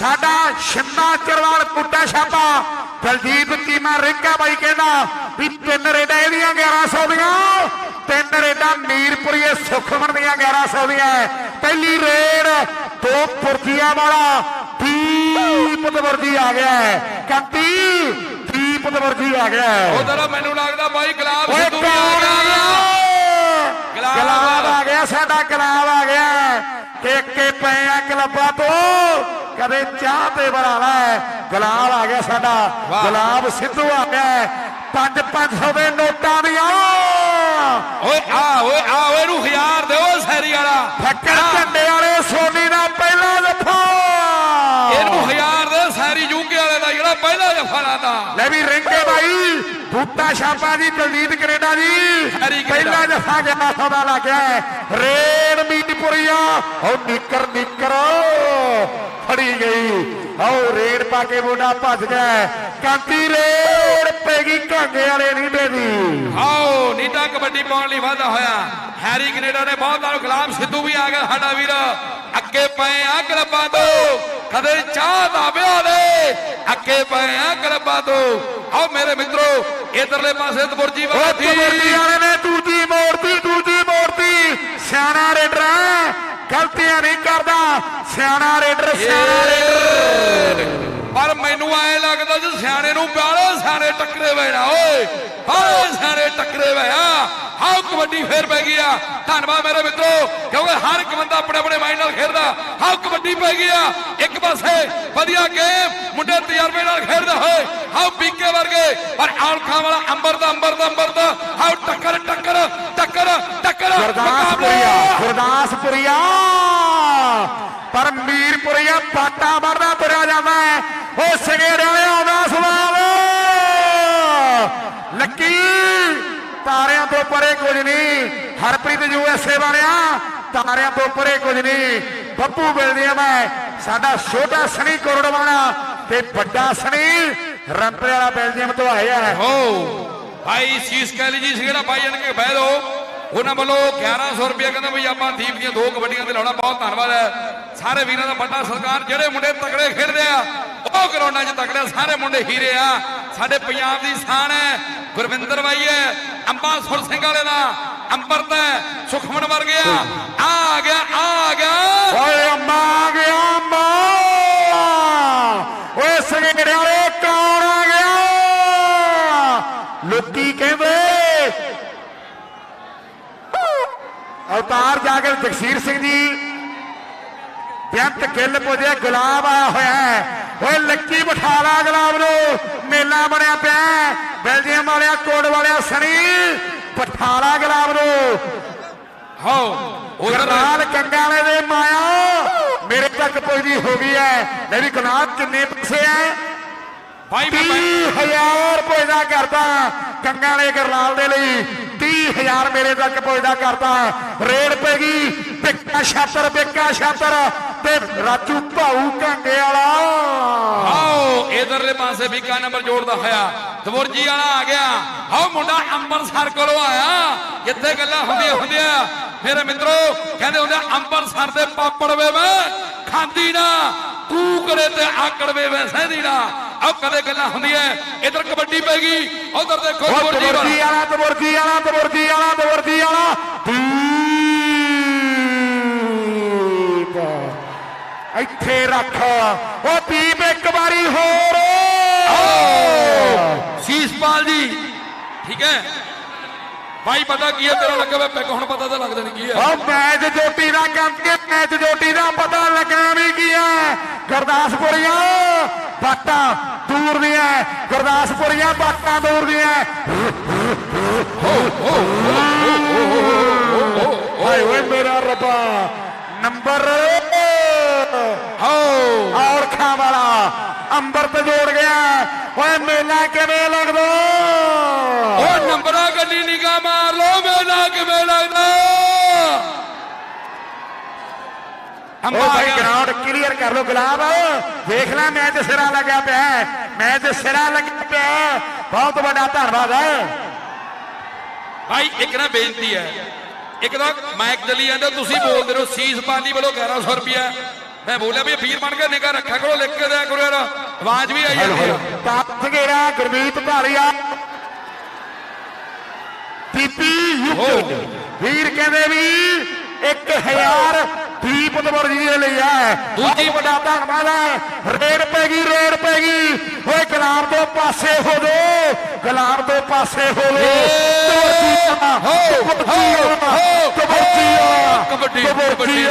ਸਾਡਾ ਸ਼ਿੰਦਾ ਚਰਵਾਲ ਕੁੱਟਾ ਛਾਪਾ। ਦਲਜੀਤ ਚੀਮਾ ਰਿੰਕਾ ਬਾਈ ਕਹਿੰਦਾ ਵੀ ਤਿੰਨ ਰੇਡਾਂ ਇਹਦੀਆਂ 1100 ਦੀਆਂ ਤਿੰਨ ਰੇਡਾਂ ਮੀਰਪੁਰੀਏ ਸੁਖਮਨ ਦੀਆਂ 1100 ਦੀਆਂ। ਪਹਿਲੀ ਰੇਡ ਦੋ ਪੁਰਜੀਆਂ ਵਾਲਾ ਦੀਪ ਦਵਰਜੀ ਆ ਗਿਆ ਕੰਤੀ ਦੀਪ ਦਵਰਜੀ ਆ ਗਿਆ ਉਧਰ ਮੈਨੂੰ ਲੱਗਦਾ ਬਾਈ ਗੁਲਾਬ ਸਿੱਧੂ ਆ ਗਿਆ। ਗੁਲਾਬ ਆ ਗਿਆ। ਸਾਡਾ ਗੁਲਾਬ ਆ ਗਿਆ ਟੇਕੇ ਪਏ ਆ ਕਲੱਬਾਂ ਤੋਂ। ਕਦੇ ਚਾਹ ਤੇ ਬਣਾ ਲੈ ਗੁਲਾਬ ਆ ਗਿਆ ਸਾਡਾ। ਗੁਲਾਬ ਸਿੱਧੂ ਆ ਗਿਆ 5 500 ਦੇ ਨੋਟਾਂ ਦੀਆਂ। ਓਏ ਆ ਓਏ ਆ ਓਏ ਨੂੰ ਹਜ਼ਾਰ ਦਿਓ ਸੈਰੀ ਵਾਲਾ। ਫੱਕਰ ਆ, ਝੰਡੇ ਵਾਲੇ ਸੋਨੀ ਦਾ ਪਹਿਲਾ ਜੱਫਾ। ਇਹਨੂੰ ਹਜ਼ਾਰ ਦੇ ਸੈਰੀ ਯੂਕੇ ਵਾਲੇ ਦਾ ਜਿਹੜਾ ਪਹਿਲਾ ਜਫਾ ਲਾਦਾ ਲੈ ਵੀ ਰਿੰਕੇ ਭਾਈ ਬੂਟਾ ਛਾਪਾ ਜੀ ਦਲਜੀਤ ਕੈਨੇਡਾ ਕੈਨੇਡਾ। ਪਹਿਲਾ ਜਫਾ ਜਨਾ ਸੌਦਾ ਲੱਗ ਗਿਆ ਹੈ। ਰੇਡ ਮੀਟਪੁਰੀਆ ਉਹ ਨਿੱਕਰ ਨਿੱਕਰ ਫੜੀ ਗਈ ਆਓ ਰੇਡ ਪਾ ਕੇ ਮੁੰਡਾ ਭੱਜ ਗਿਆ ਹੈ। ਕਾਂਤੀ ਰੇਡ ਪੈਗੀ ਘਾਂਗੇ ਵਾਲੇ ਨੀਂਡੇ ਦੀ ਆਓ ਨੀਟਾ ਕਬੱਡੀ ਪਾਉਣ ਲਈ ਵਾਧਾ ਹੋਇਆ। ਹੈਰੀ ਕੈਨੇਡਾ ਨੇ ਬਹੁਤ ਨਾਲ ਗੁਲਾਮ ਸਿੱਧੂ ਵੀ ਆ ਗਿਆ ਸਾਡਾ ਵੀਰ। ਅੱਗੇ ਪਏ ਆ ਕਲੱਬਾਂ ਤੋਂ। ਕਦੇ ਚਾਹ ਦਾ ਵਿਆਹ ਦੇ। ਅੱਗੇ ਪਏ ਆ ਕਲੱਬਾਂ ਤੋਂ। ਆਓ ਮੇਰੇ ਮਿੱਤਰੋ ਇਧਰਲੇ ਪਾਸੇ ਤਬੁਰਜੀ ਉਹ ਵਾਲਾ ਤਬਰਦੀ ਵਾਲੇ ਨੇ ਦੂਜੀ ਮੋੜਤੀ ਦੂਜੀ ਮੋੜਤੀ। ਸਿਆਣਾ ਰੇਡਰ ਹੈ ਗਲਤੀਆਂ ਨਹੀਂ ਕਰਦਾ। ਸਿਆਣਾ ਰੇਡਰ ਸਿਆਣਾ ਰੇਡਰ। ਪਰ ਮੈਨੂੰ ਐ ਲੱਗਦਾ ਜੀ ਸਿਆਣੇ ਨੂੰ ਪਿਆਲੇ ਸਿਆਣੇ ਟੱਕਰੇ ਵੇ ਨਾ ਓਏ। ਹਾਏ ਸਿਆਣੇ ਟੱਕਰੇ ਵੇ ਆ। ਹਾਉ ਕਬੱਡੀ ਫੇਰ ਪੈ ਗਈ ਆ। ਧੰਨਵਾਦ ਮੇਰੇ ਮਿੱਤਰੋ ਕਿਉਂਕਿ ਹਰ ਇੱਕ ਬੰਦਾ ਆਪਣੇ ਆਪਣੇ ਮਾਈਂਡ ਨਾਲ ਖੇਡਦਾ। ਹਾਉ ਕਬੱਡੀ ਪੈ ਗਈ ਆ। ਇੱਕ ਪਾਸੇ ਵਧੀਆ ਗੇਮ ਮੁੰਡੇ ਤਜਰਬੇ ਨਾਲ ਖੇਡਦੇ ਹੋਏ ਹਾਉ ਪੀਕੇ ਵਰਗੇ। ਪਰ ਔਲਖਾਂ ਵਾਲਾ ਅੰਬਰ ਦਾ ਅੰਬਰ ਦਾ ਅੰਬਰ ਦਾ। ਹਾਉ ਟੱਕਰ ਟੱਕਰ ਟੱਕਰ ਟੱਕਰ। ਗੁਰਦਾਸਪੁਰੀਆ ਗੁਰਦਾਸਪੁਰੀਆ। ਪਰ ਮੀਰਪੁਰੀਆ ਪਾਟਾ ਵਰਦਾ ਤੁਰਿਆ ਜਾਂਦਾ ਉਹ ਸਗੇੜੇ ਆਉਂਦਾ ਸਵਾਲ। ਲੱਕੀ, ਤਾਰਿਆਂ ਤੋਂ ਪਰੇ ਕੁਝ ਨਹੀਂ। ਹਰਪ੍ਰੀਤ ਯੂਐਸਏ ਵਾਲਿਆ, ਤਾਰਿਆਂ ਤੋਂ ਪਰੇ ਕੁਝ ਨਹੀਂ। ਬੱਬੂ ਮਿਲਦੀਆਂ ਮੈਂ। ਸਾਡਾ ਛੋਟਾ ਸਣੀ ਕਰੋੜਵਾਣਾ ਤੇ ਵੱਡਾ ਸਣੀ ਰੰਪੇ ਵਾਲਾ ਬੈਲਜੀਅਮ ਤੋਂ ਆਇਆ ਹੈ। ਹੋ ਭਾਈ ਸੀਸ ਕੈਲੀ ਜੀ ਸੀ ਜਿਹੜਾ ਭਾਈ ਜਣ ਕੇ ਬਹਿ ਲੋ ਉਹਨਾਂ ਵੱਲੋਂ 1100 ਰੁਪਏ ਕਹਿੰਦਾ ਬਈ ਆਪਾਂ ਦੀਪ ਦੀਆਂ ਦੋ ਕਬੱਡੀਆਂ ਤੇ ਲਾਉਣਾ, ਬਹੁਤ ਧੰਨਵਾਦ ਹੈ। ਸਾਰੇ ਵੀਰਾਂ ਦਾ ਵੱਡਾ ਸਰਕਾਰ ਜਿਹੜੇ ਮੁੰਡੇ ਤਕੜੇ ਖੇਡਦੇ ਆ, ਉਹ ਗਰਾਊਂਡਾਂ 'ਚ ਤਕੜੇ ਸਾਰੇ ਮੁੰਡੇ ਹੀਰੇ ਆ। ਸਾਡੇ ਪੰਜਾਬ ਦੀ ਸ਼ਾਨ ਹੈ, ਗੁਰਵਿੰਦਰ ਬਾਈ ਹੈ ਅੰਬਾ ਸੁਰ ਸਿੰਘ ਵਾਲੇ ਦਾ ਅੰਮ੍ਰਿਤ ਹੈ, ਸੁਖਮਨ ਵਰਗੇ ਆ। ਗਿਆ ਆ ਗਿਆ। ਓਏ ਅੰਮਾ ਆ ਗਿਆ ਅੰਮਾ ਓਏ ਸਗੇੜੇ ਵਾਲੇ ਕੌਣ ਆ ਗਿਆ? ਲੋਕੀ ਕਹਿੰਦੇ। ਅਵਤਾਰ ਜਾਗਰ ਜਗਸੀਰ ਸਿੰਘ ਜੀ। ਬੇਅੰਤ ਗਿੱਲ ਪੁੱਜਿਆ ਗੁਲਾਬ ਆਇਆ ਹੋਇਆ ਓਏ ਲੱਕੀ ਬਠਾਲਾ ਗੁਲਾਬ ਨੂੰ ਮੇਲਾ ਬਣਿਆ ਪਿਆ। ਬੈਲਜੀਅਮ ਵਾਲਿਆ ਕੋਡ ਵਾਲਿਆ ਸਣੀ ਬਠਾਲਾ ਗੁਲਾਬ ਨੂੰ। ਹੋ ਉਧਰ ਗਰਨਾਲ ਕੰਗਾਲੇ ਦੇ ਮਾਇਆ ਮੇਰੇ ਤੱਕ ਪੁੱਜਦੀ ਹੋ ਗਈ ਹੈ। ਲੈ ਵੀ ਗੁਲਾਬ ਕਿੰਨੇ ਪੈਸੇ ਹੈ? ਭਾਈ ਮੈਂ 30000 ਰੁਪਏ ਦਾ ਕਰਦਾ ਕੰਗਾਲੇ ਗਰਨਾਲ ਦੇ ਲਈ। 30000 ਮੇਰੇ ਤੱਕ ਪੁੱਜਦਾ ਕਰਦਾ। ਰੇਡ ਪੈ ਗਈ ਬਿੱਕਾ ਛਾਤਰ ਬਿੱਕਾ ਛਾਤਰ ਤੇ ਰਾਜੂ ਭਾਊ ਕੰਗੇ ਵਾਲਾ। ਆਓ ਇਧਰਲੇ ਪਾਸੇ ਵੀਕਾ ਨੰਬਰ ਜੋੜਦਾ ਹੋਇਆ। ਦਵੁਰਜੀ ਵਾਲਾ ਆ ਗਿਆ। ਆਓ ਮੁੰਡਾ ਅੰਮ੍ਰਿਤਸਰ ਕੋਲੋਂ ਆਇਆ। ਜਿੱਥੇ ਗੱਲਾਂ ਹੁੰਦੀਆਂ ਹੁੰਦੀਆਂ। ਮੇਰੇ ਮਿੱਤਰੋ ਕਹਿੰਦੇ ਹੁੰਦੇ ਅੰਮ੍ਰਿਤਸਰ ਦੇ ਪਾਪੜ ਵੇ ਮੈਂ ਖਾਂਦੀ ਨਾ। ਤੂੰ ਕਰੇ ਤੇ ਆਕੜ ਵੇ ਮੈਂ ਸਹਿਦੀ ਨਾ। ਆਓ ਕਦੇ ਗੱਲਾਂ ਹੁੰਦੀਆਂ ਇਧਰ ਕਬੱਡੀ ਪੈ ਗਈ ਉਧਰ ਦੇਖੋ ਤਬਰਜੀ ਵਾਲਾ। ਤਬਰਜੀ ਵਾਲਾ ਤਬਰਜੀ ਵਾਲਾ ਤਬਰਜੀ ਵਾਲਾ ਦੀਪ। ਇੱਥੇ ਰੱਖ। ਉਹ ਦੀਪ ਇੱਕ ਵਾਰੀ ਹੋਰ। ਸੀਸਪਾਲ ਜੀ ਠੀਕ ਹੈ? ਭਾਈ ਪਤਾ ਕੀ ਹੈ ਤੇਰਾ ਲੱਗਾ ਵੇ ਪੈਗ ਹੁਣ ਪਤਾ ਤਾਂ ਲੱਗਦਾ ਨਹੀਂ ਕੀ ਹੈ। ਉਹ ਮੈਚ ਜੋਟੀ ਦਾ ਕੰਮ ਕੇ ਮੈਚ ਜੋਟੀ ਦਾ ਪਤਾ ਲੱਗਣਾ ਵੀ ਕੀ ਹੈ। ਗੁਰਦਾਸਪੁਰੀਆਂ ਬਾਟਾਂ ਦੂਰ ਦੀਆਂ ਗੁਰਦਾਸਪੁਰੀਆਂ ਬਾਟਾਂ ਦੂਰ ਦੀਆਂ ਹਾਏ ਓਏ ਮੇਰਾ ਰੱਬਾ, ਨੰਬਰ ਹੋ। ਔਰਖਾਂ ਵਾਲਾ ਅੰਬਰਤ ਜੋੜ ਗਿਆ। ਓਏ ਮੇਲਾ ਕਿਵੇਂ ਲੱਗਦਾ? ਉਹ ਨੰਬਰਾਂ ਗੱਡੀ ਨਿਗਾ ਮਾਰ ਲੋ ਮੇਲਾ ਕਿਵੇਂ ਲੱਗਦਾ? ਅੰਬਾ ਭਾਈ। ਗਰਾਊਂਡ ਕਲੀਅਰ ਕਰ ਲੋ ਗੁਲਾਬ। ਦੇਖ ਲੈ ਮੈਚ ਸਿਰਾ ਲੱਗਿਆ ਪਿਆ ਹੈ। ਮੈਚ ਸਿਰਾ ਲੱਗਿਆ ਪਿਆ ਹੈ। ਬਹੁਤ ਵੱਡਾ ਧੰਨਵਾਦ ਹੈ। ਭਾਈ ਇੱਕ ਨਾ ਬੇਨਤੀ ਹੈ। ਇੱਕ ਤਾਂ ਮਾਈਕ ਚੱਲੀ ਜਾਂਦਾ ਤੁਸੀਂ ਬੋਲਦੇ ਰਹੋ। ਸੀਸ ਪਾਲੀ ਵੱਲੋਂ 1100 ਰੁਪਿਆ ਮੈਂ ਬੋਲਿਆ ਵੀ ਵੀਰ ਬਣ ਕੇ ਨਿਗਾ ਰੱਖਿਆ ਕਰੋ ਲਿਖ ਕੇ ਦਿਆ ਕਰੋ ਯਾਰ। ਆਵਾਜ਼ ਵੀ ਆਈ ਜਾਂਦੀ ਆ। ਕੱਥ ਗੇੜਾ ਗੁਰਮੀਤ ਭਾਲੀਆ। ਪੀਪੀ ਯੁੱਧ ਵੀਰ ਕਹਿੰਦੇ ਵੀ 1000 ਦੀਪ ਦਵਰ ਜੀ ਦੇ ਲਈ ਹੈ। ਦੂਜੀ ਵੱਡਾ ਧੰਨਵਾਦ ਹੈ। ਰੇਡ ਪੈ ਗਈ ਰੇਡ ਪੈ ਗਈ। ਓਏ ਗੁਲਾਮ ਤੋਂ ਪਾਸੇ ਹੋ ਜੋ। ਗੁਲਾਮ ਤੋਂ ਪਾਸੇ ਹੋ ਲੋ। ਕਬੱਡੀ ਕਬੱਡੀ ਕਬੱਡੀ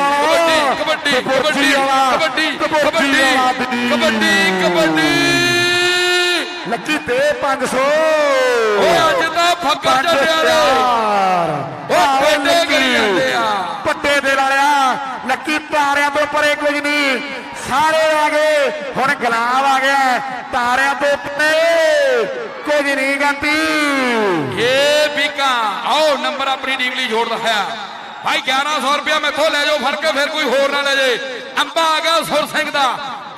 ਕਬੱਡੀ ਕਬੱਡੀ ਕਬੱਡੀ ਕਬੱਡੀ ਕਬੱਡੀ ਕਬੱਡੀ ਕਬੱਡੀ ਲੱਕੀ ਤੇ 500 ਓਏ ਅੱਜ ਤਾਂ ਫੱਕਰ ਚੱਲਿਆ ਓਏ ਪੇਡੇ ਜਾਂਦੇ ਆ। ਪੱਟੇ ਦੇ ਵਾਲਿਆ ਲੱਕੀ ਤਾਰਿਆਂ ਤੋਂ ਪਰੇ ਕੁਝ ਨਹੀਂ। ਸਾਰੇ ਆ ਗਏ ਹੁਣ ਗੁਲਾਬ ਆ ਗਿਆ ਤਾਰਿਆਂ ਤੋਂ ਪਰੇ ਕੁਝ ਨਹੀਂ ਗੰਤੀ ਇਹ ਬੀਕਾ ਆਓ ਨੰਬਰ ਆਪਣੀ ਟੀਮ ਲਈ ਜੋੜਦਾ ਹੈ। ਭਾਈ 1100 ਰੁਪਇਆ ਮੈਥੋਂ ਲੈ ਜਾਓ ਫੜ ਕੇ ਫਿਰ ਕੋਈ ਹੋਰ ਨਾ ਲੈ ਜੇ ਅੰਬਾ ਆ ਗਿਆ ਸੁਰ ਸਿੰਘ ਦਾ।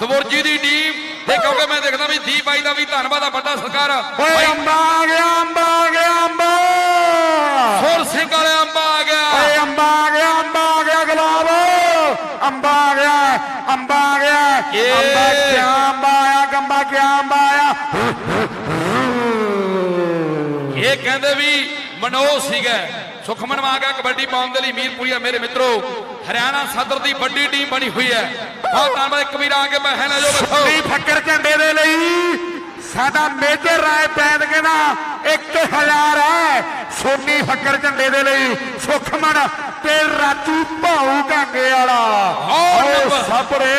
ਦਵੁਰਜੀ ਦੀ ਟੀਮ ਤੇ ਕਿਉਂਕਿ ਮੈਂ ਦੇਖਦਾ ਵੀ ਦੀਪ ਬਾਈ ਦਾ ਵੀ ਧੰਨਵਾਦ ਆ ਵੱਡਾ ਸਰਕਾਰ ਓਏ ਭਾਈ ਅੰਬਾ ਆ ਗਿਆ ਅੰਬਾ ਆ ਗਿਆ ਅੰਬਾ ਅੰਬਾ ਕਿਆ ਅੰਬਾ ਆਇਆ ਗੰਬਾ ਕਿਆ ਅੰਬਾ ਆਇਆ। ਇਹ ਕਹਿੰਦੇ ਵੀ ਮਨੋਜ ਸੀਗਾ ਸੁਖਮਨ ਆ ਗਿਆ ਕਬੱਡੀ ਪਾਉਣ ਦੇ ਲਈ ਮੀਰਪੁਰੀਆ ਮੇਰੇ ਮਿੱਤਰੋ ਹਰਿਆਣਾ ਸਦਰ ਦੀ ਵੱਡੀ ਟੀਮ ਬਣੀ ਹੋਈ ਹੈ। ਬਹੁਤ ਧੰਨਵਾਦ ਇੱਕ ਵੀਰ ਆ ਕੇ ਲੈ ਜਾਓ ਬੱਚੋ ਨਹੀਂ ਫੱਕਰ ਝੰਡੇ ਦੇ ਲਈ। ਸਾਡਾ ਮੇਜਰ ਰਾਏ ਪੈਦ ਕਹਿੰਦਾ 1000 ਹੈ। ਸੋਨੀ ਫੱਕਰ ਝੰਡੇ ਦੇ ਲਈ ਸੁਖਮਨ ਤੇ ਰਾਜੂ ਭਾਊ ਕਾਂਗੇ ਵਾਲਾ। ਓ। ਸਾਪਰੇ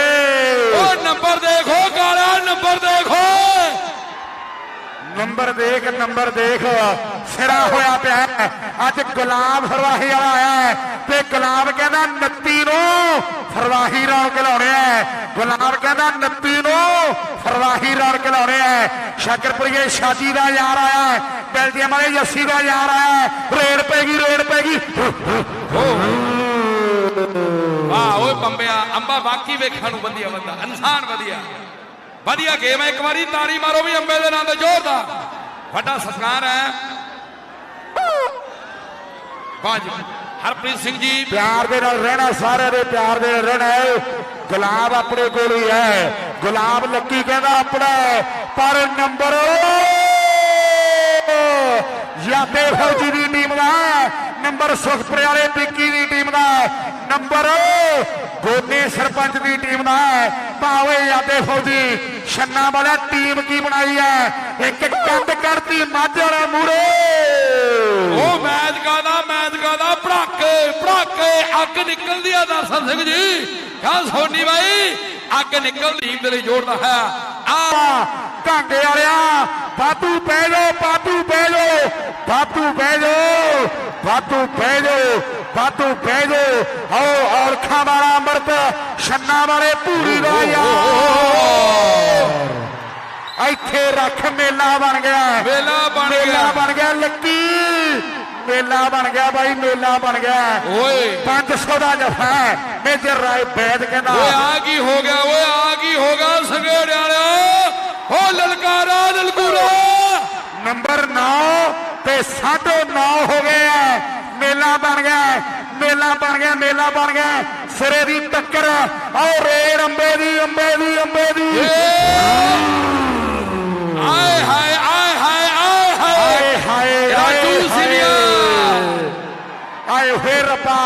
ਉਹ ਨੰਬਰ ਦੇਖੋ ਕਾਲਾ ਨੰਬਰ ਦੇਖੋ। ਨੰਬਰ ਦੇਖ ਨੰਬਰ ਦੇਖ। ਸਿਰਾ ਹੋਇਆ ਪਿਆ ਅੱਜ ਗੁਲਾਬ ਫਰਵਾਹੀ ਵਾਲਾ ਆਇਆ ਤੇ ਗੁਲਾਬ ਕਹਿੰਦਾ 29 ਨੂੰ ਫਰਵਾਹੀ ਰੌਣਕ ਲਾਉਣੇ ਗੁਲਾਬ ਕਹਿੰਦਾ 29 ਨੂੰ ਫਰਵਾਹੀ ਰੌਣਕ ਲਾਉਣੇ ਸ਼ਾਕਰਪੁਰੀਏ, ਸ਼ਾਦੀ ਦਾ ਯਾਰ ਆਇਆ ਬੈਲਜੀਅਮ ਵਾਲੇ ਯੱਸੀ ਦਾ ਯਾਰ ਆਇਆ ਹੈ। ਰੇਡ ਪੈਗੀ ਰੇਡ ਪੈਗੀ ਵਾਹ, ਓਏ ਪੰਬਿਆ ਅੰਬਾ ਬਾਕੀ ਵੇਖਣ ਨੂੰ ਵਧੀਆ ਬੰਦਾ, ਇਨਸਾਨ ਵਧੀਆ। ਵਧੀਆ ਗੇਮ ਹੈ। ਇੱਕ ਵਾਰੀ ਤਾੜੀ ਮਾਰੋ ਵੀ ਅੰਬੇ ਦੇ ਨਾਂ ਤੇ ਜ਼ੋਰਦਾਰ। ਵੱਡਾ ਸਤਿਕਾਰ ਹੈ। ਬਾਜ, ਹਰਪ੍ਰੀਤ ਸਿੰਘ ਜੀ। ਪਿਆਰ ਦੇ ਨਾਲ ਰਹਿਣਾ, ਸਾਰਿਆਂ ਦੇ ਪਿਆਰ ਦੇ ਨਾਲ ਰਹਿਣਾ ਹੈ। ਗੁਲਾਬ ਆਪਣੇ ਕੋਲ ਹੀ ਹੈ। ਗੁਲਾਬ ਲੱਕੀ ਕਹਿੰਦਾ ਆਪਣਾ ਪਰ ਨੰਬਰ ਯਾਦੇ ਫੌਜੀ ਦੀ ਟੀਮ ਦਾ ਨੰਬਰ ਸੁਖਪੁਰੇ ਵਾਲੇ ਪਿੱਕੀ ਦੀ ਟੀਮ ਦਾ ਨੰਬਰ ਗੋਨੇ ਸਰਪੰਚ ਦੀ ਟੀਮ ਦਾ ਭਾਵੇਂ ਯਾਦੇ ਫੌਜੀ ਛੰਨਾ ਵਾਲਾ ਟੀਮ ਕੀ ਬਣਾਈ ਹੈ? ਇੱਕ ਕੰਦ ਕਰਤੀ ਮਾਝੇ ਵਾਲੇ ਮੂਰੇ ਉਹ ਮੈਚ ਕਾਦਾ ਮੈਚ ਕਾਦਾ ਭੜਾਕੇ ਭੜਾਕੇ ਅੱਗ ਨਿਕਲਦੀ ਆ ਦਰਸ਼ਨ ਸਿੰਘ ਜੀ। ਕਾ ਸੋਨੀ ਬਾਈ ਅੱਗ ਨਿਕਲਦੀ ਟੀਮ ਦੇ ਲਈ ਜੋੜਦਾ ਹੈ। ਆ ਕਾਂਗੇ ਵਾਲਿਆ ਬਾਤੂ ਪੈ ਜਾਓ पातू बैजो बातू बैजो बातू बैजो आओ और खाना अमृत छन्ना वाले पूरी का इथे रख मेला बन गया। मेला बन मेला बन गया लक्की मेला बन गया भाई मेला बन गया। पाँच सौ का जफा मेजर राय बैद कहना आगी हो गया वो आगी होगा सगेड़ हो ललकारा ललकूरा। ਨੰਬਰ 9 ਤੇ 9.5 ਹੋ ਗਏ ਆ। ਮੇਲਾ ਬਣ ਗਿਆ ਮੇਲਾ ਬਣ ਗਿਆ ਮੇਲਾ ਬਣ ਗਿਆ। ਸਿਰੇ ਦੀ ਟੱਕਰ ਆਓ ਰੇਡ ਅੰਬੇ ਦੀ ਅੰਬੇ ਦੀ ਅੰਬੇ ਦੀ। ਆਏ ਹਾਏ ਆਏ ਹਾਏ ਆਏ ਹਾਏ। ਆਏ ਹਾਏ ਰਾਜੂ ਸਿਵਿਆ। ਆਏ ਫੇਰ ਰੱਬਾ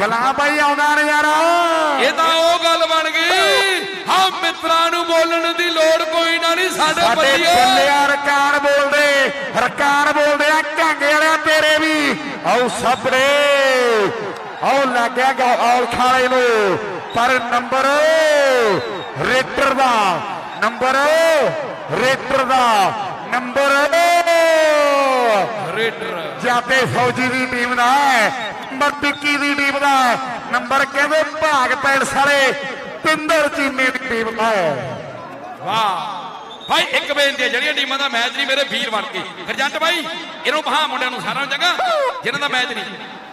ਗਲਾਂ ਬਾਈ ਆਉਂਦਾ ਨਜ਼ਾਰਾ ਇਹ ਤਾਂ ਉਹ ਗੱਲ ਬਣ ਗਈ। ਹਾਂ ਮਿੱਤਰਾਂ ਨੂੰ ਬੋਲਣ ਦੀ ਲੋੜ ਕੋਈ ਨਾ ਨਹੀਂ ਸਾਡੇ ਬੱਚਿਓ ਬੱਲਿਆ ਰਕਾਨ ਬੋਲਦੇ ਰਕਾਨ ਬੋਲਦੇ ਆ ਢਾਂਗੇ ਵਾਲਿਆ ਤੇਰੇ ਵੀ। ਆਓ ਸਭਰੇ ਆਓ ਲੱਗਿਆ ਗਾ ਔਲ ਖਾਲੇ ਨੂੰ। ਪਰ ਨੰਬਰ ਰੇਟਰ ਦਾ ਨੰਬਰ ਰੇਟਰ ਦਾ ਨੰਬਰ ਰੇਡਰ ਜਾਤੇ ਫੌਜੀ ਦੀ ਟੀਮ ਦਾ ਨੰਬਰ ਟਿੱਕੀ ਦੀ ਟੀਮ ਦਾ। ਨੰਬਰ ਕਹਿੰਦੇ ਭਾਗ ਪੈਣ ਸਾਰੇ ਪਿੰਦਰ ਚੀਮੇ ਦੀ ਟੀਮ ਦਾ। ਵਾਹ। ਭਾਈ, ਇੱਕ ਬੇਨਤੀ ਹੈ ਜਿਹੜੀਆਂ ਟੀਮਾਂ ਦਾ ਮੈਚ ਨਹੀਂ, ਮੇਰੇ ਵੀਰ ਬਣ ਕੇ। ਗਰਜੰਟ ਭਾਈ, ਇਹਨੂੰ ਬਹਾ ਮੁੰਡਿਆਂ ਨੂੰ ਸਾਰਿਆਂ ਨੂੰ ਚੰਗਾ। ਜਿਨ੍ਹਾਂ ਦਾ ਮੈਚ ਨਹੀਂ।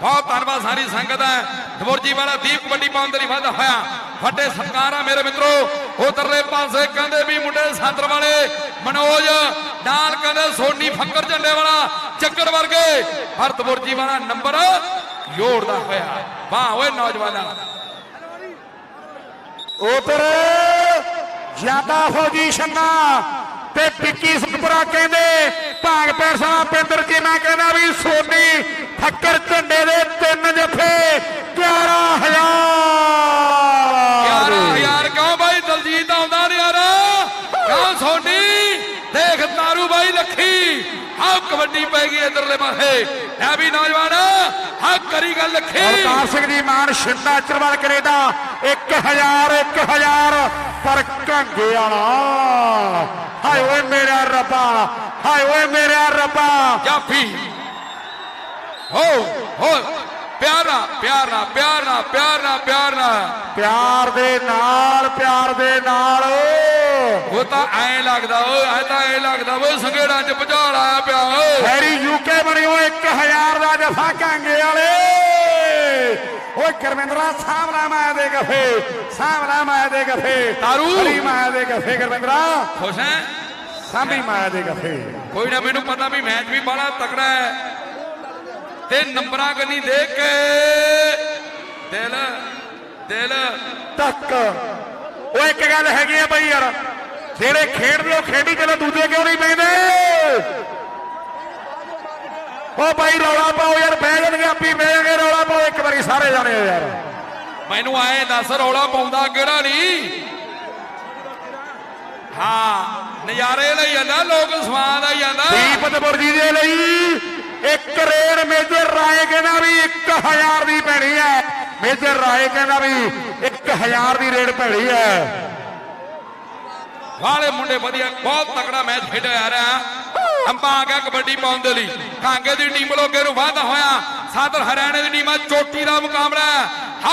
ਬਹੁਤ ਧੰਨਵਾਦ ਸਾਰੀ ਸੰਗਤ ਹੈ। ਦਵਰਜੀ ਵਾਲਾ ਦੀਪ ਕਬੱਡੀ ਪਾਉਣ ਦੇ ਲਈ ਵਾਧਾ ਹੋਇਆ। ਵੱਡੇ ਸਤਿਕਾਰ ਆ ਮੇਰੇ ਮਿੱਤਰੋ। ਉਧਰਲੇ ਪਾਸੇ ਕਹਿੰਦੇ ਵੀ ਮੁੰਡੇ ਸਾਦਰ ਵਾਲੇ ਮਨੋਜ, ਨਾਲ ਕਹਿੰਦੇ ਸੋਨੀ ਫੱਕਰ ਝੰਡੇ ਵਾਲਾ, ਚੱਕਰ ਵਰਗੇ। ਹਰ ਦਵਰਜੀ ਵਾਲਾ ਨੰਬਰ ਜੋੜਦਾ ਹੋਇਆ। ਵਾਹ ਓਏ ਨੌਜਵਾਨਾਂ। ਉਧਰ ਜ਼ਿਆਦਾ ਫੌਜੀ ਛੰਨਾ। ਤੇ ਵਿੱਕੀ ਸੁਪਰਾ ਕਹਿੰਦੇ ਭਾਗ ਪੈਸਾ ਪਿੰਦਰ ਜੀ ਮੈਂ ਕਹਿੰਦਾ ਵੀ ਸੋਨੀ ਫੱਕਰ ਝੰਡੇ ਦੇ ਤਿੰਨ ਜਫੇ 11000 11000 ਕਿਉਂ ਬਾਈ? ਦਲਜੀਤ ਆਉਂਦਾ ਨਹੀਂ ਯਾਰ। ਕਿਉਂ ਸੋਨੀ? ਦੇਖ ਤਾਰੂ ਬਾਈ ਲੱਖੀ। ਹਾਂ ਕਬੱਡੀ ਪੈ ਗਈ ਇਧਰਲੇ ਪਾਸੇ। ਐ ਵੀ ਨੌਜਵਾਨ ਹਾਂ ਕਰੀ ਗੱਲ ਲੱਖੀ। ਅਵਤਾਰ ਸਿੰਘ ਦੀ ਮਾਨ ਸ਼ਿੰਦਾ ਚਰਵਾਲ ਕੈਨੇਡਾ 1000 1000 ਪਰ ਘੰਗੇ ਵਾਲਾ। ਹਾਏ ਓਏ ਮੇਰਾ ਰੱਬਾ ਹਾਏ ਓਏ ਮੇਰਾ ਰੱਬਾ। ਜਾਫੀ। ਹੋ ਹੋ ਪਿਆਰ ਪਿਆਰ ਪਿਆਰ ਪਿਆਰ ਪਿਆਰ। ਨਾਲ ਪਿਆਰ ਦੇ ਨਾਲ ਪਿਆਰ ਦੇ ਨਾਲ। ਉਹ ਤਾਂ ਐ ਲੱਗਦਾ ਓਏ ਐ ਤਾਂ ਐ ਲੱਗਦਾ ਓਏ ਸੰਗੇੜਾਂ 'ਚ ਭੁਚਾਲ ਆਇਆ ਪਿਆ ਓਏ। ਹੈਰੀ ਯੂਕੇ ਬਣਿਓ 1000 ਦਾ ਜਫਾ ਕਾਂਗੇ ਵਾਲੇ। ਓਏ ਕਰਮਿੰਦਰਾ ਸਾਹਮਣਾ ਮਾਇਆ ਦੇ ਗਫੇ ਸਾਹਮਣਾ ਮਾਇਆ ਦੇ ਗਫੇ। ਤਾਰੂ। ਹਰੀ ਮਾਇਆ ਦੇ ਗਫੇ ਕਰਮਿੰਦਰਾ ਖੁਸ਼ ਐ ਸਾਂਭੀ ਮਾਇਆ ਦੇ ਗਫੇ। ਕੋਈ ਨਾ ਮੈਨੂੰ ਪਤਾ ਵੀ ਮੈਚ ਵੀ ਬੜਾ ਤਕੜਾ ਹੈ। ਤੇ ਨੰਬਰਾਂ ਕੰਨੀ ਦੇਖ ਕੇ ਦਿਲ ਦਿਲ। ਤੱਕ ਉਹ ਇੱਕ ਗੱਲ ਹੈਗੀ ਆ ਬਈ ਯਾਰ ਜਿਹੜੇ ਖੇਡਦੇ ਉਹ ਖੇਡੀ ਚਲੋ ਦੂਜੇ ਕਿਉਂ ਨਹੀਂ ਪੈਂਦੇ? ਉਹ ਬਾਈ ਰੌਲਾ ਪਾਓ ਯਾਰ ਬਹਿ ਜਾਣਗੇ ਆਪੀ ਬਹਿ ਜਾਣਗੇ ਰੌਲਾ ਪਾਓ ਇੱਕ ਵਾਰੀ ਸਾਰੇ ਜਾਣੇ ਯਾਰ। ਮੈਨੂੰ ਆਏ ਦੱਸ ਰੌਲਾ ਪਾਉਂਦਾ ਕਿਹੜਾ ਨਹੀਂ ਹਾਂ ਨਜ਼ਾਰੇ ਲਈ ਜਾਂਦਾ ਲੋਕ ਸਵਾਦ ਆਈ ਜਾਂਦਾ। ਦੀਪਤਪੁਰ ਜੀ ਦੇ ਲਈ ਇੱਕ ਰੇਡ ਮੇਜਰ ਰਾਏ ਕਹਿੰਦਾ ਵੀ 1000 ਦੀ ਪੈਣੀ ਹੈ। ਮੇਜਰ ਰਾਏ ਕਹਿੰਦਾ ਵੀ 1000 ਦੀ ਰੇਡ ਪੈਣੀ ਹੈ। ਵਾਲੇ ਮੁੰਡੇ ਵਧੀਆ ਬਹੁਤ ਤਕੜਾ ਮੈਚ ਖੇਡਿਆ ਜਾ ਰਿਹਾ। ਅੰਬਾ ਆ ਗਿਆ ਕਬੱਡੀ ਪਾਉਣ ਦੇ ਲਈ। ਕਾਂਗੇ ਦੀ ਟੀਮ ਵੱਲੋਂ ਨੂੰ ਵਾਧਾ ਹੋਇਆ। ਸਾਦਰ ਹਰਿਆਣੇ ਦੀ ਟੀਮ ਚੋਟੀ ਦਾ ਮੁਕਾਬਲਾ ਹੈ।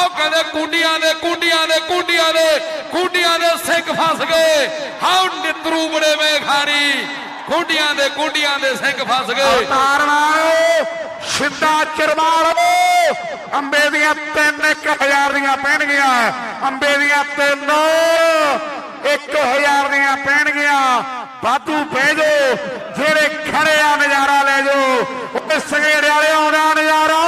ਕਹਿੰਦੇ ਕੁੰਡੀਆਂ ਦੇ ਕੁੰਡੀਆਂ ਦੇ ਕੁੰਡੀਆਂ ਦੇ ਕੁੰਡੀਆਂ ਦੇ ਸਿੰਘ ਫਸ ਗਏ। ਹਾਓ ਨਿਤਰੂ ਬੜੇ ਮੇਖਾਰੀ ਕੁੰਡੀਆਂ ਦੇ ਕੁੰਡੀਆਂ ਦੇ ਸਿੰਘ ਫਸ ਗਏ। ਅਵਤਾਰ ਸਿੱਧਾ ਚਰਮਾਲ ਅੰਬੇ ਦੀਆਂ ਤਿੰਨ 1000 ਦੀਆਂ ਪੈਣਗੀਆਂ। ਅੰਬੇ ਦੀਆਂ ਤਿੰਨ 1000 ਦੀਆਂ ਪੈਣਗੀਆਂ। ਵਾਧੂ ਪੈ ਜਾਓ। ਜਿਹੜੇ ਖੜੇ ਆ ਨਜ਼ਾਰਾ ਲੈ ਜਾਓ। ਉਹ ਸੰਗੇੜੇ ਵਾਲੇ ਆਉਂਦਾ ਨਜ਼ਾਰਾ।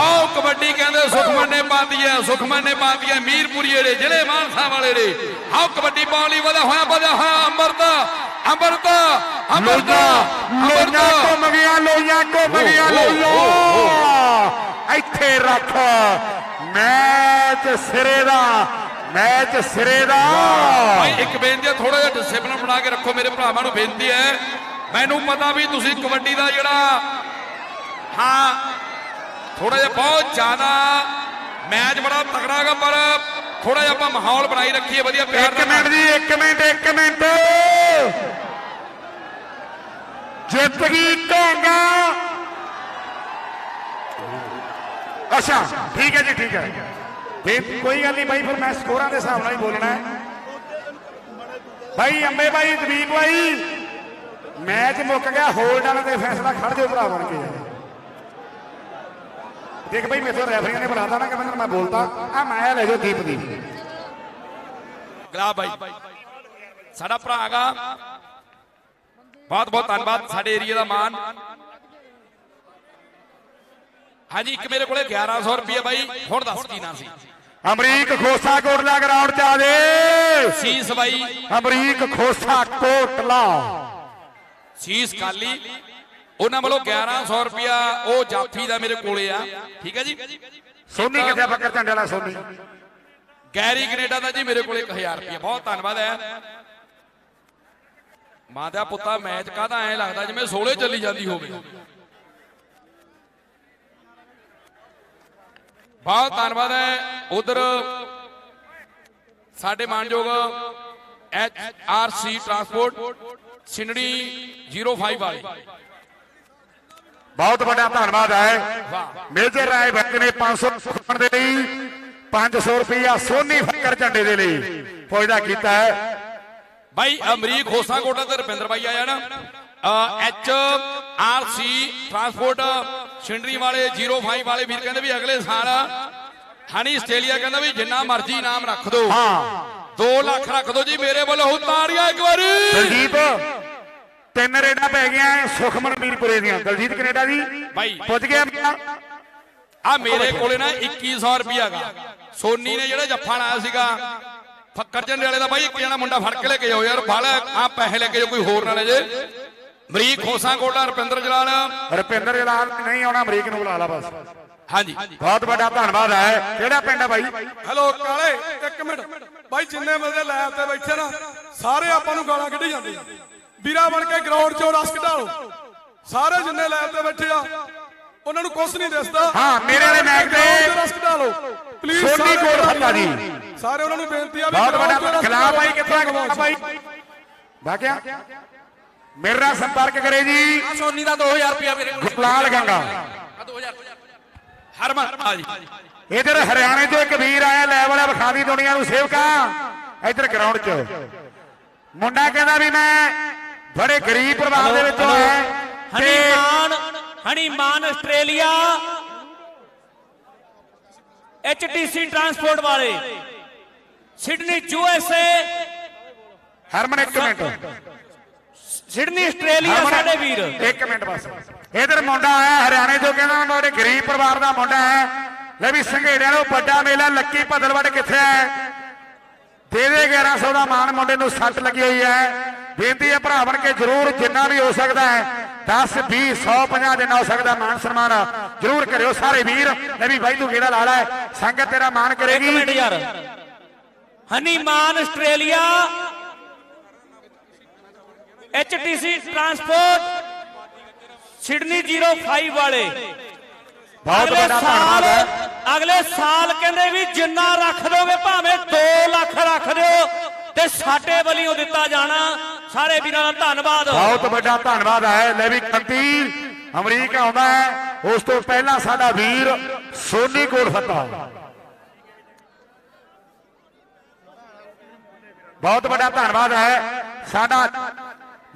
ਆਓ ਕਬੱਡੀ ਕਹਿੰਦੇ ਸੁਖਮਨ ਨੇ ਪਾਤੀ ਹੈ ਸੁਖਮਨ ਨੇ ਪਾਤੀ ਹੈ ਮੀਰਪੁਰੀਏ ਦੇ ਜ਼ਿਲ੍ਹੇ ਮਾਨਸਾ ਵਾਲੇ ਦੇ ਆਓ ਕਬੱਡੀ ਪਾਉਣ ਲਈ ਵਧਾ ਹੋਇਆ ਵਧਾ ਹੋਇਆ ਅੰਮ੍ਰਿਤ ਅੰਮ੍ਰਿਤ ਅੰਮ੍ਰਿਤ ਲੋਈਆਂ ਘੁੰਮ ਗਿਆ ਲੋਈਆਂ ਘੁੰਮ ਗਿਆ ਲੋਈਆਂ ਇੱਥੇ ਰੱਖ। ਮੈਚ ਸਿਰੇ ਦਾ। ਮੈਚ ਸਿਰੇ ਦਾ। ਭਾਈ ਇੱਕ ਬੇਨਤੀ ਹੈ ਥੋੜਾ ਜਿਹਾ ਡਿਸਪਲਿਨ ਬਣਾ ਕੇ ਰੱਖੋ ਮੇਰੇ ਭਰਾਵਾਂ ਨੂੰ ਬੇਨਤੀ ਹੈ। ਮੈਨੂੰ ਪਤਾ ਵੀ ਤੁਸੀਂ ਕਬੱਡੀ ਦਾ ਜਿਹੜਾ ਹਾਂ ਥੋੜਾ ਜਿਹਾ ਬਹੁਤ ਜ਼ਿਆਦਾ ਮੈਚ ਬੜਾ ਤਕੜਾ ਹੈਗਾ ਪਰ ਥੋੜਾ ਜਿਹਾ ਆਪਾਂ ਮਾਹੌਲ ਬਣਾਈ ਰੱਖੀਏ ਵਧੀਆ ਪਿਆਰ ਇੱਕ ਮਿੰਟ ਜੀ ਇੱਕ ਮਿੰਟ ਇੱਕ ਮਿੰਟ। ਜਿੱਤ ਗਈ ਕਾਂਗਾ ਅੱਛਾ ਠੀਕ ਹੈ ਜੀ ਠੀਕ ਹੈ। ਫਿਰ ਕੋਈ ਗੱਲ ਨਹੀਂ ਬਾਈ, ਫਿਰ ਮੈਂ ਸਕੋਰਾਂ ਦੇ ਹਿਸਾਬ ਨਾਲ ਹੀ ਬੋਲਣਾ ਹੈ। ਬਾਈ, ਅੰਬੇ ਬਾਈ, ਦਵੀਪ ਬਾਈ, ਮੈਚ ਮੁੱਕ ਗਿਆ ਹੋਲਡ ਵਾਲਾ ਤੇ ਫੈਸਲਾ ਖੜ ਜਾਓ ਭਰਾ ਬਣ ਕੇ। ਦੇਖ ਬਾਈ ਮੇਥੋਂ ਰੈਫਰੀਆਂ ਨੇ ਬੁਲਾਤਾ ਨਾ ਕਿ ਮੈਂ ਬੋਲਤਾ, ਆ ਮੈਂ ਲੈ ਜਾਓ ਦੀਪ ਦੀ। ਗਲਾ ਬਾਈ। ਸਾਡਾ ਭਰਾ ਹੈਗਾ। ਬਹੁਤ ਬਹੁਤ ਧੰਨਵਾਦ ਸਾਡੇ ਏਰੀਆ ਦਾ ਮਾਨ। ਹਾਂਜੀ, ਇੱਕ ਮੇਰੇ ਕੋਲੇ 1100 ਰੁਪਏ ਬਾਈ, ਹੁਣ ਦੱਸ ਕੀ ਨਾਂ ਸੀ? ਅਮਰੀਕ ਖੋਸਾ ਕੋਟਲਾ ਗਰਾਊਂਡ ਚ ਆ ਦੇ ਸੀਸ ਬਾਈ। ਅਮਰੀਕ ਖੋਸਾ ਕੋਟਲਾ। ਸੀਸ ਕਾਲੀ। ਉਹਨਾਂ ਵੱਲੋਂ 1100 ਰੁਪਿਆ ਉਹ ਜਾਫੀ ਦਾ ਮੇਰੇ ਕੋਲੇ ਆ। ਠੀਕ ਹੈ ਜੀ? ਸੋਨੀ ਕਿੱਥੇ ਫਕਰ ਝੰਡੇ ਵਾਲਾ ਸੋਨੀ? ਗੈਰੀ ਕੈਨੇਡਾ ਦਾ ਜੀ ਮੇਰੇ ਕੋਲੇ 1000 ਰੁਪਿਆ ਬਹੁਤ ਧੰਨਵਾਦ ਹੈ ਮਾਂ ਦਾ ਪੁੱਤਾ ਮੈਚ ਕਾਹਦਾ ਐ ਲੱਗਦਾ ਜਿਵੇਂ ਸੋਲੇ ਚੱਲੀ ਜਾਂਦੀ ਹੋਵੇ। ਬਹੁਤ ਧੰਨਵਾਦ ਹੈ। ਉਧਰ ਸਾਡੇ ਮਾਨਯੋਗ ਐਚ ਆਰ ਸੀ ਟਰਾਂਸਪੋਰਟ ਸਿੰਡੜੀ 05 ਵਾਲੇ। ਬਹੁਤ ਵੱਡਾ ਧੰਨਵਾਦ ਹੈ। ਮੇਜਰ ਰਾਏ ਭੱਟ ਨੇ 500 ਖੁੱਪਣ ਦੇ ਲਈ 500 ਰੁਪਇਆ ਸੋਨੀ ਫਕਰ ਝੰਡੇ ਦੇ ਲਈ ਫੌਜਦਾ ਕੀਤਾ ਹੈ। ਭਾਈ ਅਮਰੀਕ ਹੋਸਾ ਕੋਟਾ ਤੇ ਰੁਪਿੰਦਰ ਬਾਈ ਆਇਆ ਨਾ। ਐਚ ਆਰ ਸੀ ਟਰਾਂਸਪੋਰਟ ਸਿੰਡਰੀ ਵਾਲੇ 05 ਵਾਲੇ ਵੀਰ ਕਹਿੰਦੇ ਵੀ ਅਗਲੇ ਸਾਲ ਹਣੀ ਆਸਟ੍ਰੇਲੀਆ ਕਹਿੰਦਾ ਵੀ ਜਿੰਨਾ ਮਰਜ਼ੀ ਇਨਾਮ ਰੱਖ ਦਿਓ ਹਾਂ। 2 ਲੱਖ ਰੱਖ ਦਿਓ ਜੀ ਮੇਰੇ ਵੱਲੋਂ ਤਾੜੀਆਂ ਇੱਕ ਵਾਰੀ। ਦਲਜੀਤ ਤਿੰਨ ਰੇਡਾਂ ਪੈ ਗਈਆਂ ਸੁਖਮਨ ਮੀਰਪੁਰੇ ਦੀਆਂ। ਦਲਜੀਤ ਕੈਨੇਡਾ ਦੀ ਬਾਈ। ਪੁੱਜ ਗਿਆ। ਆ ਮੇਰੇ ਕੋਲੇ ਨਾ 2100 ਰੁਪਿਆ ਹੈਗਾ ਸੋਨੀ ਨੇ ਜਿਹੜਾ ਜੱਫਾ ਲਾਇਆ ਸੀਗਾ ਫੱਕਰ ਝੰਡੇ ਵਾਲੇ ਦਾ ਬਾਈ ਇੱਕ ਜਣਾ ਮੁੰਡਾ ਫੜ ਕੇ ਲੈ ਕੇ ਜਾਓ ਯਾਰ ਫੜ ਆ ਪੈਸੇ ਲੈ ਕੇ ਜਾਓ ਕੋਈ ਹੋਰ ਨਾ ਲੈ ਜੇ। ਮਰੀਕ ਖੋਸਾ ਕੋਟਾ ਰੁਪਿੰਦਰ ਜਲਾਲ। ਰੁਪਿੰਦਰ ਜਲਾਲ ਨਹੀਂ ਆਉਣਾ ਅਮਰੀਕ ਨੂੰ ਬੁਲਾ ਲਾ ਬਸ। ਹਾਂਜੀ। ਬਹੁਤ ਵੱਡਾ ਧੰਨਵਾਦ ਹੈ। ਕਿਹੜਾ ਪਿੰਡ ਹੈ ਬਾਈ? ਹੈਲੋ ਕਾਲੇ ਇੱਕ ਮਿੰਟ। ਬਾਈ ਜਿੰਨੇ ਬੰਦੇ ਲੈਬ ਤੇ ਬੈਠੇ ਨਾ ਸਾਰੇ ਆਪਾਂ ਨੂੰ ਗਾਲਾਂ ਕੱਢੀ ਜਾਂਦੇ ਵੀਰਾ ਬਣ ਕੇ ਗਰਾਊਂਡ 'ਚੋਂ ਰਸ ਕਢਾਓ। ਸਾਰੇ ਜਿੰਨੇ ਲੈਬ ਤੇ ਬੈਠੇ ਆ ਉਹਨਾਂ ਨੂੰ ਕੁਝ ਨਹੀਂ ਦਿਸਦਾ। ਹਾਂ, ਮੇਰੇ ਵਾਲੇ ਮੈਚ ਤੇ ਰਸ ਕਢਾ ਲਓ। ਪਲੀਜ਼ ਸੋਨੀ ਕੋਲ ਫੱਤਾ ਜੀ। ਸਾਰੇ ਉਹਨਾਂ ਨੂੰ ਬੇਨਤੀ ਆ ਵੀ ਬਹੁਤ ਵੱਡਾ ਖਿਲਾਫ। ਬਾਈ ਕਿੱਥੇ ਆ ਬਾਈ? ਬਾਕਿਆ ਮੇਰੇ ਸੰਪਰਕ ਕਰੇ ਜੀ। ਸੋਨੀ ਦਾ 2000 ਰੁਪਿਆ ਮੇਰੇ ਗੁਲਾਲ ਗੰਗਾ। 2000 ਹਰਮਨ। ਹਾਂਜੀ ਇਧਰ ਹਰਿਆਣੇ ਤੋਂ ਇੱਕ ਵੀਰ ਆਇਆ ਲੈ ਵਾਲਾ ਵਿਖਾ ਦੀ ਦੁਨੀਆ ਨੂੰ ਸੇਵਕਾ। ਇਧਰ ਗਰਾਊਂਡ 'ਚ। ਮੁੰਡਾ ਕਹਿੰਦਾ ਵੀ ਮੈਂ ਬੜੇ ਗਰੀਬ ਪਰਿਵਾਰ ਦੇ ਵਿੱਚੋਂ ਆਇਆ। Honey Maan Honey Maan Australia HTC transport ਵਾਲੇ। ਸਿਡਨੀ ਯੂਐਸਏ ਹਰਮਨ ਇੱਕ ਮਿੰਟ। ਸਿਡਨੀ ਆਸਟ੍ਰੇਲੀਆ ਸਾਡੇ ਵੀਰ। ਇੱਕ ਮਿੰਟ ਬਸ। ਇਧਰ ਮੁੰਡਾ ਆਇਆ ਹਰਿਆਣੇ ਤੋਂ ਕਹਿੰਦਾ ਮੈਂ ਬੜੇ ਗਰੀਬ ਪਰਿਵਾਰ ਦਾ ਮੁੰਡਾ ਹੈ। ਲੈ ਵੀ ਸੰਘੇੜਿਆਂ ਨੂੰ ਵੱਡਾ ਮੇਲਾ ਲੱਕੀ ਭਦਲਵੜ ਕਿੱਥੇ ਹੈ? ਦੇ ਦੇ 1100 ਦਾ ਮਾਨ ਮੁੰਡੇ ਨੂੰ ਸੱਟ ਲੱਗੀ ਹੋਈ ਹੈ। ਬੇਨਤੀ ਹੈ ਭਰਾ ਬਣ ਕੇ ਜਰੂਰ ਜਿੰਨਾ ਵੀ ਹੋ ਸਕਦਾ ਹੈ 10 20 100 50 ਜਿੰਨਾ ਹੋ ਸਕਦਾ ਮਾਨ ਸਨਮਾਨ ਜਰੂਰ ਕਰਿਓ ਸਾਰੇ ਵੀਰ। ਲੈ ਵੀ ਬਾਈ ਤੂੰ ਕਿਹੜਾ ਲਾ ਲੈ ਸੰਗਤ ਤੇਰਾ ਮਾਨ ਕਰੇਗੀ। Honey Maan Australia HTC transport Sydney 05 ਵਾਲੇ। ਬਹੁਤ ਵੱਡਾ ਧੰਨਵਾਦ ਹੈ। ਅਗਲੇ ਸਾਲ ਕਹਿੰਦੇ ਵੀ ਜਿੰਨਾ ਰੱਖ ਦੋਗੇ ਭਾਵੇਂ 2 ਲੱਖ ਰੱਖ ਦਿਓ ਤੇ ਸਾਡੇ ਵੱਲੋਂ ਦਿੱਤਾ ਜਾਣਾ। ਸਾਰੇ ਵੀਰਾਂ ਦਾ ਧੰਨਵਾਦ। ਬਹੁਤ ਵੱਡਾ ਧੰਨਵਾਦ ਹੈ। ਲੈ ਵੀ ਕੰਤੀ ਅਮਰੀਕਾ ਆਉਂਦਾ ਹੈ। ਉਸ ਤੋਂ ਪਹਿਲਾਂ ਸਾਡਾ ਵੀਰ ਸੋਨੀ ਕੋਲ ਫੱਤਾ ਬਹੁਤ ਵੱਡਾ ਧੰਨਵਾਦ ਹੈ। ਸਾਡਾ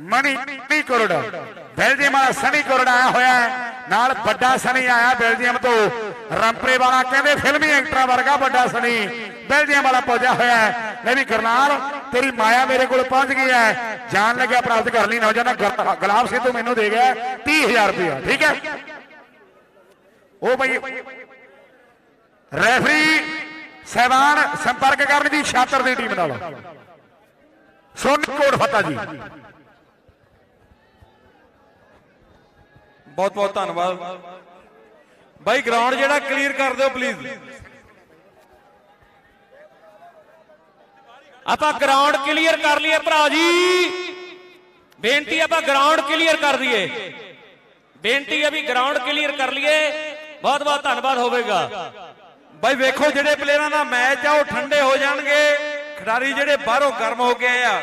ਮਣੀ ਨੀ ਕਰੋੜ। ਬੈਲਜੀਅਮ ਵਾਲਾ ਸਨੀ ਕਰੋੜ ਆਇਆ ਹੋਇਆ ਨਾਲ ਵੱਡਾ ਸਨੀ ਆਇਆ ਬੈਲਜੀਅਮ ਤੋਂ। ਰੰਪਰੇ ਵਾਲਾ ਕਹਿੰਦੇ ਫਿਲਮੀ ਐਕਟਰਾਂ ਵਰਗਾ ਵੱਡਾ ਸਨੀ। ਬੈਲਜੀਅਮ ਵਾਲਾ ਪਹੁੰਚਿਆ ਹੋਇਆ ਲੈ ਵੀ ਗਰਨਾਲ, ਤੇਰੀ ਮਾਇਆ ਮੇਰੇ ਕੋਲ ਪਹੁੰਚ ਗਈ ਹੈ। ਜਾਣ ਲੱਗਿਆ ਪ੍ਰਾਪਤ ਕਰ ਲਈ ਨੌਜਵਾਨ ਗੁਲਾਬ ਸਿੰਘ ਤੂੰ ਮੈਨੂੰ ਦੇ ਗਿਆ 30000 ਰੁਪਇਆ। ਠੀਕ ਹੈ? ਉਹ ਬਈ ਰੈਫਰੀ ਸਹਿਬਾਨ ਸੰਪਰਕ ਕਰਨ ਦੀ ਛਾਤਰ ਦੀ ਟੀਮ ਨਾਲ। ਸੋਨੀ ਕੋਟ ਫਤਾ ਜੀ। ਬਹੁਤ ਬਹੁਤ ਧੰਨਵਾਦ। ਬਾਈ ਗਰਾਊਂਡ ਜਿਹੜਾ ਕਲੀਅਰ ਕਰ ਦਿਓ ਪਲੀਜ਼ ਆਪਾਂ ਗਰਾਊਂਡ ਕਲੀਅਰ ਕਰ ਲਈਏ ਭਰਾ ਜੀ। ਬੇਨਤੀ ਆਪਾਂ ਗਰਾਊਂਡ ਕਲੀਅਰ ਕਰ ਦਈਏ। ਬੇਨਤੀ ਹੈ ਵੀ ਗਰਾਊਂਡ ਕਲੀਅਰ ਕਰ ਲਈਏ। ਬਹੁਤ ਬਹੁਤ ਧੰਨਵਾਦ ਹੋਵੇਗਾ। ਬਾਈ ਵੇਖੋ ਜਿਹੜੇ ਪਲੇਅਰਾਂ ਦਾ ਮੈਚ ਆ, ਉਹ ਠੰਡੇ ਹੋ ਜਾਣਗੇ। ਖਿਡਾਰੀ ਜਿਹੜੇ ਬਾਹਰੋਂ ਗਰਮ ਹੋ ਗਏ ਆ।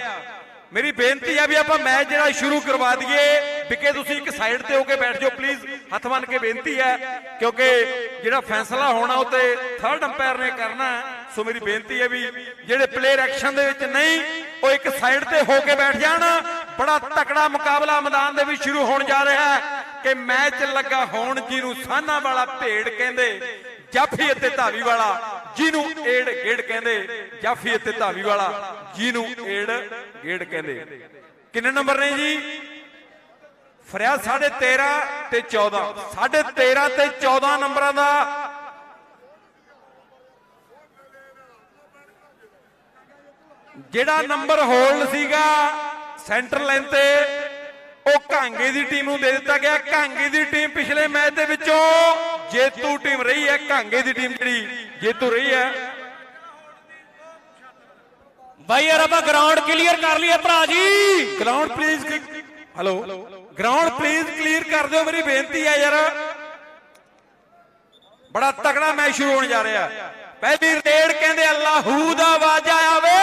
ਮੇਰੀ ਬੇਨਤੀ ਆ ਵੀ ਆਪਾਂ ਮੈਚ ਜਿਹੜਾ ਸ਼ੁਰੂ ਕਰਵਾ ਦਈਏ। ਵਿਕੇ ਤੁਸੀਂ ਇੱਕ ਸਾਈਡ ਤੇ ਹੋ ਕੇ ਬੈਠ ਜਾਓ ਪਲੀਜ਼ ਹੱਥ ਮੰਨ ਕੇ ਬੇਨਤੀ ਹੈ, ਕਿਉਂਕਿ ਜਿਹੜਾ ਫੈਸਲਾ ਹੋਣਾ ਉਹ ਤੇ ਥਰਡ ਅੰਪਾਇਰ ਨੇ ਕਰਨਾ ਸੋ ਮੇਰੀ ਬੇਨਤੀ ਹੈ ਵੀ ਜਿਹੜੇ ਪਲੇਅਰ ਐਕਸ਼ਨ ਦੇ ਵਿੱਚ ਨਹੀਂ, ਉਹ ਇੱਕ ਸਾਈਡ ਤੇ ਹੋ ਕੇ ਬੈਠ ਜਾਣ। ਬੜਾ ਤਕੜਾ ਮੁਕਾਬਲਾ ਮੈਦਾਨ ਦੇ ਵਿੱਚ ਸ਼ੁਰੂ ਹੋਣ ਜਾ ਰਿਹਾ ਹੈ ਕਿ ਮੈਚ ਲੱਗਾ ਹੋਣ ਜਿਹਨੂੰ ਸਾਨਾ ਵਾਲਾ ਭੇੜ ਕਹਿੰਦੇ ਜਾਫੀ ਅਤੇ ਧਾਵੀ ਵਾਲਾ, ਜਿਹਨੂੰ ਏੜ ਗੇੜ ਕਹਿੰਦੇ ਜਾਫੀ ਅਤੇ ਧਾਵੀ ਵਾਲਾ, ਜਿਹਨੂੰ ਏੜ ਗੇੜ ਕਹਿੰਦੇ। ਕਿੰਨੇ ਨੰਬਰ ਨੇ ਜੀ? ਫਰਿਆਦ 13.5 ਤੇ 14 13.5 ਤੇ 14 ਨੰਬਰਾਂ ਦਾ। ਜਿਹੜਾ ਨੰਬਰ ਹੋਲਡ ਸੀਗਾ ਸੈਂਟਰ ਲਾਈਨ ਤੇ ਉਹ ਕਾਂਗੇ ਦੀ ਟੀਮ ਨੂੰ ਦੇ ਦਿੱਤਾ ਗਿਆ। ਕਾਂਗੇ ਦੀ ਟੀਮ ਪਿਛਲੇ ਮੈਚ ਦੇ ਵਿੱਚੋਂ ਜੇਤੂ ਟੀਮ ਰਹੀ ਹੈ ਕਾਂਗੇ ਦੀ ਟੀਮ ਜਿਹੜੀ ਜੇਤੂ ਰਹੀ ਹੈ। ਬਾਈ ਯਾਰ ਆਪਾਂ ਗਰਾਊਂਡ ਕਲੀਅਰ ਕਰ ਲਈਏ ਭਰਾ ਜੀ। Ground please hello ground please clear ਕਰ ਦਿਓ, ਮੇਰੀ ਬੇਨਤੀ ਹੈ ਯਾਰ। ਬੜਾ ਤਕੜਾ ਮੈਚ ਸ਼ੁਰੂ ਹੋਣ ਜਾ ਰਿਹਾ। ਪਹਿਲੀ ਰੇਡ ਕਹਿੰਦੇ ਅੱਲਾਹੂ ਦਾ ਆਵਾਜ਼ ਆਵੇ।